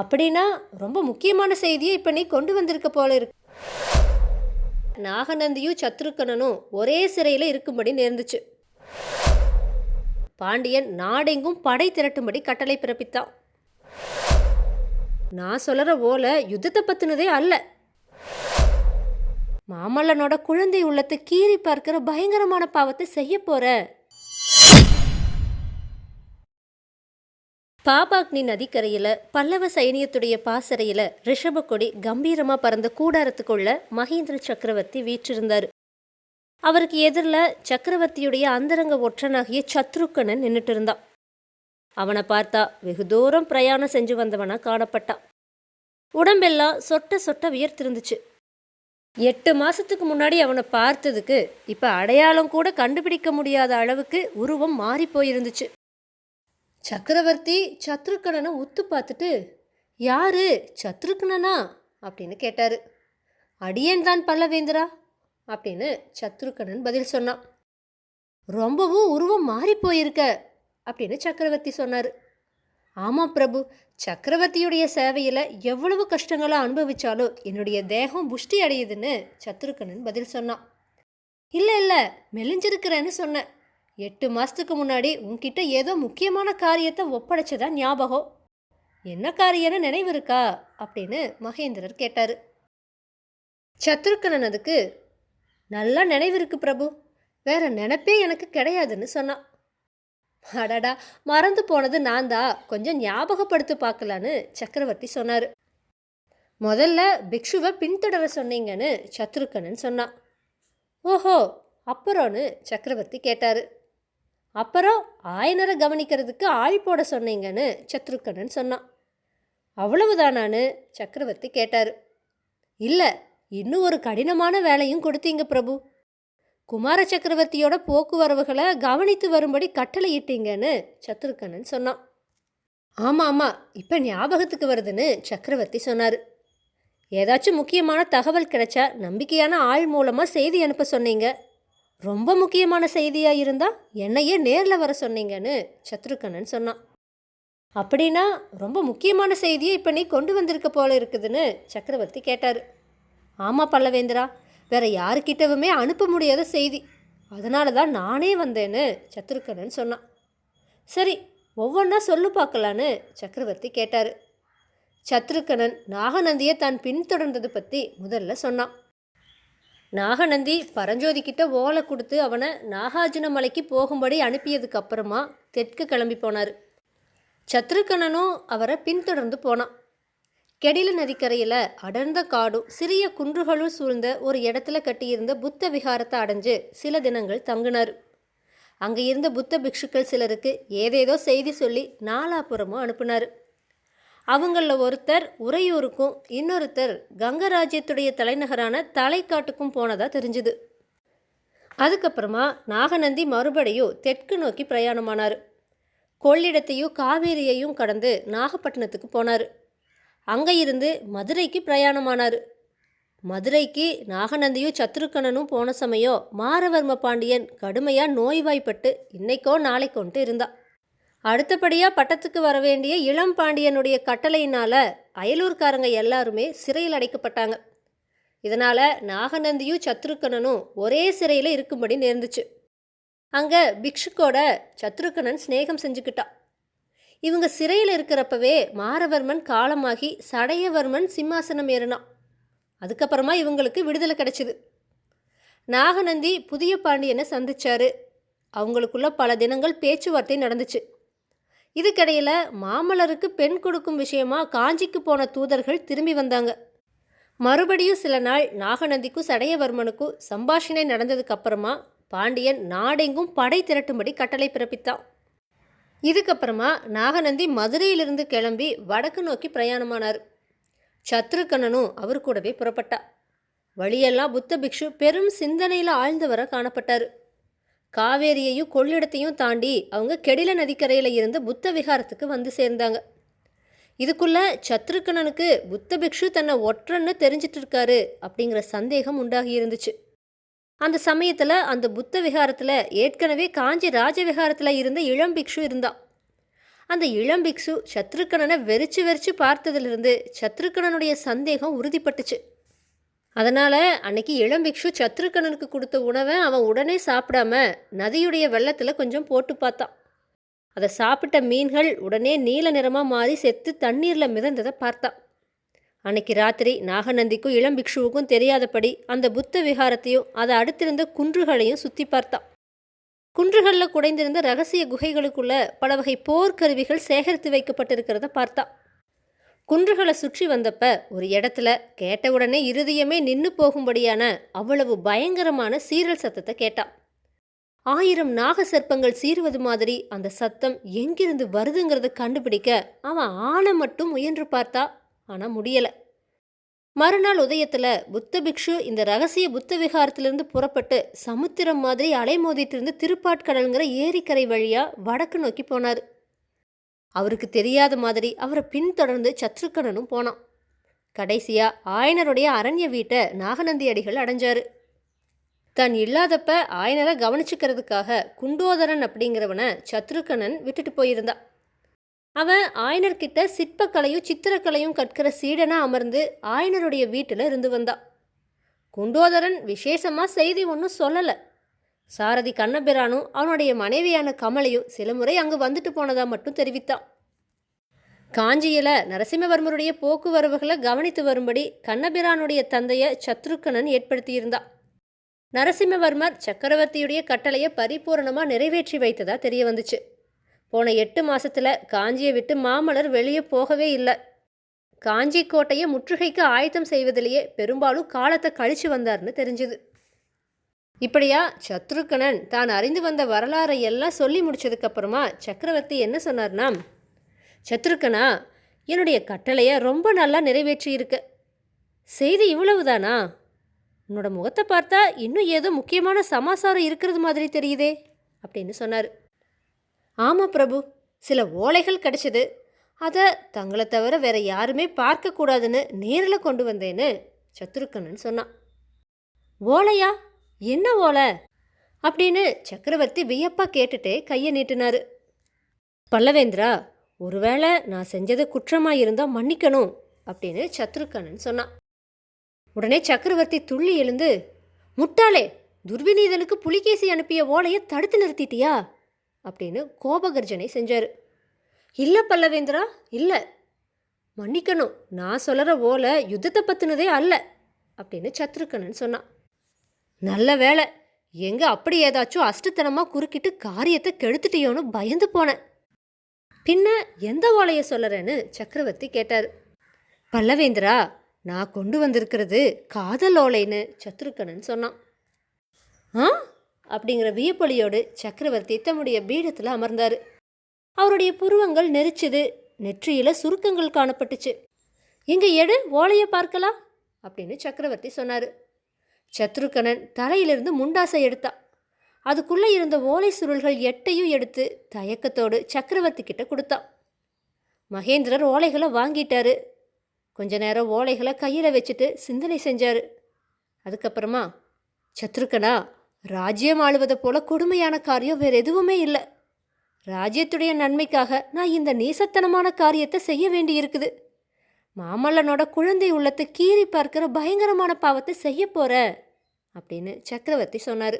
அப்படின்னா ரொம்ப முக்கியமான செய்தியை இப்போ நீ கொண்டு வந்திருக்க போல இருக்கு. நாகநந்தியும் சத்ருக்கணனும் ஒரே சிறையில் இருக்கும்படி நேர்ந்துச்சு. பாண்டியன் நாடெங்கும் படை திரட்டும்படி கட்டளை பிறப்பித்தான். நான் சொல்கிற ஓலை யுத்தத்தை பற்றினதே அல்ல. மாமல்லனோட குழந்தை உள்ளத்தை கீறி பார்க்கிற பயங்கரமான பாவத்தை செய்ய போகிற பாபாக்னி நதிக்கரையில் பல்லவ சைனியத்துடைய பாசறையில் ரிஷபக்கொடி கம்பீரமாக பறந்த கூடாரத்துக்குள்ள மகேந்திர சக்கரவர்த்தி வீற்றிருந்தார். அவருக்கு எதிரில் சக்கரவர்த்தியுடைய அந்தரங்க ஒற்றனாகிய சத்ருக்கனன் நின்றுட்டு இருந்தான் அவனை பார்த்தா வெகு தூரம் பிரயாணம் செஞ்சு வந்தவனா காணப்பட்டான் உடம்பெல்லாம் சொட்ட சொட்ட வியர்த்திருந்துச்சு. எட்டு மாதத்துக்கு முன்னாடி அவனை பார்த்ததுக்கு இப்போ அடையாளம் கூட கண்டுபிடிக்க முடியாத அளவுக்கு உருவம் மாறி போயிருந்துச்சு. சக்கரவர்த்தி சத்ருக்கணனை உத்து பார்த்துட்டு யாரு சத்ருக்கணனா அப்படின்னு கேட்டார். அடியேன் தான் பல்லவேந்திரா? அப்படின்னு சத்ருக்கணன் பதில் சொன்னான். ரொம்பவும் உருவம் மாறி போயிருக்க அப்படின்னு சக்கரவர்த்தி சொன்னார். ஆமாம் பிரபு சக்கரவர்த்தியுடைய சேவையில் எவ்வளவு கஷ்டங்களை அனுபவித்தாலும் என்னுடைய தேகம் புஷ்டி அடையுதுன்னு சத்ருக்கணன் பதில் சொன்னான். இல்லை இல்லை மெலிஞ்சிருக்கிறேன்னு சொன்னேன். எட்டு மாதத்துக்கு முன்னாடி உன்கிட்ட ஏதோ முக்கியமான காரியத்தை ஒப்படைச்சதா ஞாபகம்? என்ன காரியம்னு நினைவு இருக்கா அப்படின்னு மகேந்திரர் கேட்டார். சத்ருக்கணன் அதுக்கு நல்லா நினைவு இருக்கு பிரபு. வேற நினைப்பே எனக்கு கிடையாதுன்னு சொன்னான் அடடா மறந்து போனது நான் தான் கொஞ்சம் ஞாபகப்படுத்தி பார்க்கலான்னு சக்கரவர்த்தி சொன்னார். முதல்ல பிக்ஷுவை பின்தொடர சொன்னீங்கன்னு சத்ருக்கனன் சொன்னான் ஓஹோ அப்புறம்னு சக்கரவர்த்தி கேட்டார். அப்புறம் ஆயனரை கவனிக்கிறதுக்கு ஆள் போட சொன்னீங்கன்னு சத்ருக்கணன் சொன்னான். அவ்வளவுதானான்னு சக்கரவர்த்தி கேட்டார். இல்லை இன்னும் ஒரு கடினமான வேலையும் கொடுத்தீங்க பிரபு. குமார சக்கரவர்த்தியோட போக்குவரவுகளை கவனித்து வரும்படி கட்டளையிட்டீங்கன்னு சத்ருக்கணன் சொன்னான். ஆமாம் ஆமாம் இப்போ ஞாபகத்துக்கு வருதுன்னு சக்கரவர்த்தி சொன்னார். ஏதாச்சும் முக்கியமான தகவல் கிடைச்சா நம்பிக்கையான ஆள் மூலமாக செய்தி அனுப்ப சொன்னீங்க. ரொம்ப முக்கியமான செய்தியாக இருந்தால் என்னையே நேரில் வர சொன்னீங்கன்னு சத்ருக்கனன் சொன்னான். அப்படின்னா ரொம்ப முக்கியமான செய்தியை இப்போ நீ கொண்டு வந்திருக்க போல இருக்குதுன்னு சக்கரவர்த்தி கேட்டார். ஆமாம் பல்லவேந்திரா வேற யாருக்கிட்டவுமே அனுப்ப முடியாத செய்தி. அதனால தான் நானே வந்தேன்னு சத்ருக்கனன் சொன்னான். சரி ஒவ்வொன்றா சொல்லு பார்க்கலான்னு சக்கரவர்த்தி கேட்டார். சத்ருகணன் நாகநந்தியை தான் பின்தொடர்ந்தது பற்றி முதல்ல சொன்னான். நாகநந்தி பரஞ்சோதி கிட்ட ஓலை கொடுத்து அவனை நாகார்ஜுன மலைக்கு போகும்படி அனுப்பியதுக்கு அப்புறமா தெற்கு கிளம்பி போனார். சத்ருக்கனனும் அவரை பின்தொடர்ந்து போனான். கெடில நதிக்கரையில் அடர்ந்த காடும் சிறிய குன்றுகளும் சூழ்ந்த ஒரு இடத்துல கட்டியிருந்த புத்த விகாரத்தை அடைஞ்சு சில தினங்கள் தங்கினார். அங்கே இருந்த புத்த பிக்ஷுக்கள் சிலருக்கு ஏதேதோ செய்தி சொல்லி நாலாபுரமும் அனுப்புனார். அவங்களில் ஒருத்தர் உறையூருக்கும் இன்னொருத்தர் கங்கராஜ்யத்துடைய தலைநகரான தலைக்காட்டுக்கும் போனதாக தெரிஞ்சுது. அதுக்கப்புறமா நாகநந்தி மறுபடியும் தெற்கு நோக்கி பிரயாணமானார். கொள்ளிடத்தையும் காவேரியையும் கடந்து நாகப்பட்டினத்துக்கு போனார். அங்கே இருந்து மதுரைக்கு பிரயாணமானார். மதுரைக்கு நாகநந்தியும் சத்ருக்கணனும் போன சமயம் மாரவர்ம பாண்டியன் கடுமையாக நோய்வாய்ப்பட்டு இன்னைக்கோ நாளைக்கோன்ட்டு இருந்தாள் அடுத்தபடியாக பட்டத்துக்கு வர வேண்டிய இளம் பாண்டியனுடைய கட்டளையினால் அயலூர்காரங்க எல்லாருமே சிறையில் அடைக்கப்பட்டாங்க. இதனால் நாகநந்தியும் சத்ருக்கணனும் ஒரே சிறையில் இருக்கும்படி நேர்ந்துச்சு. அங்கே பிக்ஷுக்கோட சத்ருக்கணன் சிநேகம் செஞ்சுக்கிட்டான் இவங்க சிறையில் இருக்கிறப்பவே மாரவர்மன் காலமாகி சடையவர்மன் சிம்மாசனம் ஏறினான். அதுக்கப்புறமா இவங்களுக்கு விடுதலை கிடைச்சிது. நாகநந்தி புதிய பாண்டியனை சந்திச்சாரு. அவங்களுக்குள்ள பல தினங்கள் பேச்சுவார்த்தை நடந்துச்சு. இதுக்கிடையில் மாமல்லருக்கு பெண் கொடுக்கும் விஷயமா காஞ்சிக்கு போன தூதர்கள் திரும்பி வந்தாங்க. மறுபடியும் சில நாள் நாகநந்திக்கும் சடையவர்மனுக்கும் சம்பாஷணை நடந்ததுக்கு அப்புறமா பாண்டியன் நாடெங்கும் படை திரட்டும்படி கட்டளை பிறப்பித்தான். இதுக்கப்புறமா நாகநந்தி மதுரையிலிருந்து கிளம்பி வடக்கு நோக்கி பிரயாணமானார். சத்ருக்கண்ணனும் அவர் கூடவே புறப்பட்டா வழியெல்லாம் புத்த பிக்ஷு பெரும் சிந்தனையில் ஆழ்ந்தவர காணப்பட்டார். காவேரியையும் கொள்ளிடத்தையும் தாண்டி அவங்க கெடில நதிக்கரையில் இருந்து புத்த விகாரத்துக்கு வந்து சேர்ந்தாங்க. இதுக்குள்ள சத்ருக்கணனுக்கு புத்த பிக்ஷு தன்னை ஒற்றன்னு தெரிஞ்சிட்டு இருக்காரு அப்படிங்கிற சந்தேகம் உண்டாகி இருந்துச்சு. அந்த சமயத்தில் அந்த புத்த விகாரத்தில் ஏற்கனவே காஞ்சி ராஜவிகாரத்தில் இருந்த இளம் பிக்ஷு இருந்தான். அந்த இளம் பிக்ஷு சத்ருக்கணனை வெறிச்சு வெறிச்சு பார்த்ததிலிருந்து சத்ருக்கணனுடைய சந்தேகம் உறுதிப்பட்டுச்சு. அதனால் அன்னைக்கு இளம் பிக்ஷு சத்ருக்கணனுக்கு கொடுத்த உணவை அவன் உடனே சாப்பிடாம நதியுடைய வெள்ளத்தில் கொஞ்சம் போட்டு பார்த்தான். அதை சாப்பிட்ட மீன்கள் உடனே நீல நிறமாக மாறி செத்து தண்ணீரில் மிதந்ததை பார்த்தான். அன்னைக்கு ராத்திரி நாகநந்திக்கும் இளம் பிக்ஷுவுக்கும் தெரியாதபடி அந்த புத்த விகாரத்தையும் அதை அடுத்திருந்த குன்றுகளையும் சுற்றி பார்த்தான். குன்றுகளில் குடைந்திருந்த ரகசிய குகைகளுக்குள்ள பல வகை போர்க்கருவிகள் சேகரித்து வைக்கப்பட்டிருக்கிறத பார்த்தான். குன்றுகளை சுற்றி வந்தப்ப ஒரு இடத்துல கேட்ட உடனே இருதயமே நின்று போகும்படியான அவ்வளவு பயங்கரமான சீரல் சத்தத்தை கேட்டான். ஆயிரம் நாக சர்ப்பங்கள் சீறுவது மாதிரி அந்த சத்தம் எங்கிருந்து வருதுங்கிறத கண்டுபிடிக்க அவன் ஆணை மட்டும் முயன்று பார்த்தா ஆனால் முடியலை. மறுநாள் உதயத்தில் புத்த பிக்ஷு இந்த ரகசிய புத்த விகாரத்திலிருந்து புறப்பட்டு சமுத்திரம் மாதிரி அலைமோதிட்டு இருந்து திருப்பாட்கடலுங்கிற ஏரிக்கரை வழியாக வடக்கு நோக்கி போனார். அவருக்கு தெரியாத மாதிரி அவரை பின்தொடர்ந்து சத்ருக்கணனும் போனான். கடைசியா ஆயனருடைய அரண்ய வீட்டை நாகநந்தி அடிகள் அடைஞ்சாரு. தான் இல்லாதப்ப ஆயனரை கவனிச்சுக்கிறதுக்காக குண்டோதரன் அப்படிங்கிறவனை சத்ருக்கணன் விட்டுட்டு போயிருந்தான் அவன் ஆயனர்கிட்ட சிற்பக்கலையும் சித்திரக்கலையும் கற்கிற சீடனாக அமர்ந்து ஆயனருடைய வீட்டில் இருந்து வந்தான் குண்டோதரன் விசேஷமாக செய்தி ஒன்றும் சொல்லலை. சாரதி கண்ணபிரானும் அவனுடைய மனைவியான கமலையும் சில முறை அங்கு வந்துட்டு போனதாக மட்டும் தெரிவித்தான். காஞ்சியில் நரசிம்மவர்மருடைய போக்குவரவுகளை கவனித்து வரும்படி கண்ணபிரானுடைய தந்தையை சத்ருக்கணன் ஏற்படுத்தியிருந்தான். நரசிம்மவர்மர் சக்கரவர்த்தியுடைய கட்டளையை பரிபூரணமாக நிறைவேற்றி வைத்ததா தெரிய வந்துச்சு. போன எட்டு மாசத்துல காஞ்சியை விட்டு மாமலர் வெளியே போகவே இல்லை. காஞ்சி கோட்டையை முற்றுகைக்கு ஆயத்தம் செய்வதிலேயே பெரும்பாலும் காலத்தை கழிச்சு வந்தார்னு தெரிஞ்சுது. இப்படியா? சத்ருக்கணன் தான் அறிந்து வந்த வரலாறை எல்லாம் சொல்லி முடிச்சதுக்கப்புறமா சக்கரவர்த்தி என்ன சொன்னார்னா சத்ருக்கனா என்னுடைய கட்டளையை ரொம்ப நல்லா நிறைவேற்றியிருக்க. செய்தி இவ்வளவுதானா? உன்னோட முகத்தை பார்த்தா இன்னும் ஏதோ முக்கியமான சமாசாரம் இருக்கிறது மாதிரி தெரியுதே அப்படின்னு சொன்னார். ஆமாம் பிரபு சில ஓலைகள் கிடைச்சது. அதை தங்களை தவிர வேற யாருமே பார்க்கக்கூடாதுன்னு நேரில் கொண்டு வந்தேன்னு சத்ருக்கண்ணன் சொன்னான். ஓலையா? என்ன ஓலை? அப்படின்னு சக்கரவர்த்தி வியப்பா கேட்டுட்டே கையை நீட்டினாரு. பல்லவேந்திரா ஒருவேளை நான் செஞ்சது குற்றமாக இருந்தால் மன்னிக்கணும் அப்படின்னு சத்ருக்கண்ணன் சொன்னான். உடனே சக்கரவர்த்தி துள்ளி எழுந்து முட்டாளே துர்விநீதனுக்கு புலிகேசி அனுப்பிய ஓலையை தடுத்து நிறுத்திட்டியா? அப்படின்னு கோபகர்ஜனை செஞ்சார். இல்லை பல்லவேந்திரா இல்லை. மன்னிக்கணும் நான் சொல்கிற ஓலை யுத்தத்தை பற்றினதே அல்ல அப்படின்னு சத்ருக்கணன் சொன்னான். நல்ல வேலை எங்கே அப்படி ஏதாச்சும் அஷ்டத்தனமாக குறுக்கிட்டு காரியத்தை கெடுத்துட்டியோன்னு பயந்து போனேன். பின்ன எந்த ஓலையை சொல்லறேன்னு சக்கரவர்த்தி கேட்டார். பல்லவேந்திரா நான் கொண்டு வந்திருக்கிறது காதல் ஓலைன்னு சத்ருக்கணன் சொன்னான். ஆ? அப்படிங்கிற வியப்பொலியோடு சக்கரவர்த்தி தம்முடைய பீடத்தில் அமர்ந்தார். அவருடைய புருவங்கள் நெரிச்சுது நெற்றியில் சுருக்கங்கள் காணப்பட்டுச்சு. எங்கள் எடு ஓலையை பார்க்கலாம் அப்படின்னு சக்கரவர்த்தி சொன்னார். சத்ருகனன் தலையிலிருந்து முண்டாசை எடுத்தான் அதுக்குள்ளே இருந்த ஓலை சுருள்கள் எட்டையும் எடுத்து தயக்கத்தோடு சக்கரவர்த்தி கிட்ட கொடுத்தான் மகேந்திரர் ஓலைகளை வாங்கிட்டாரு. கொஞ்ச நேரம் ஓலைகளை கையில் வச்சுட்டு சிந்தனை செஞ்சார். அதுக்கப்புறமா சத்ருக்கனா ராஜ்யம் ஆளுவதை போல கொடுமையான காரியம் வேறு எதுவுமே இல்லை. ராஜ்யத்துடைய நன்மைக்காக நான் இந்த நீசத்தனமான காரியத்தை செய்ய வேண்டி இருக்குது மாமல்லனோட குழந்தை உள்ளத்தை கீறி பார்க்கிற பயங்கரமான பாவத்தை செய்ய போகிற அப்படின்னு சக்கரவர்த்தி சொன்னார்.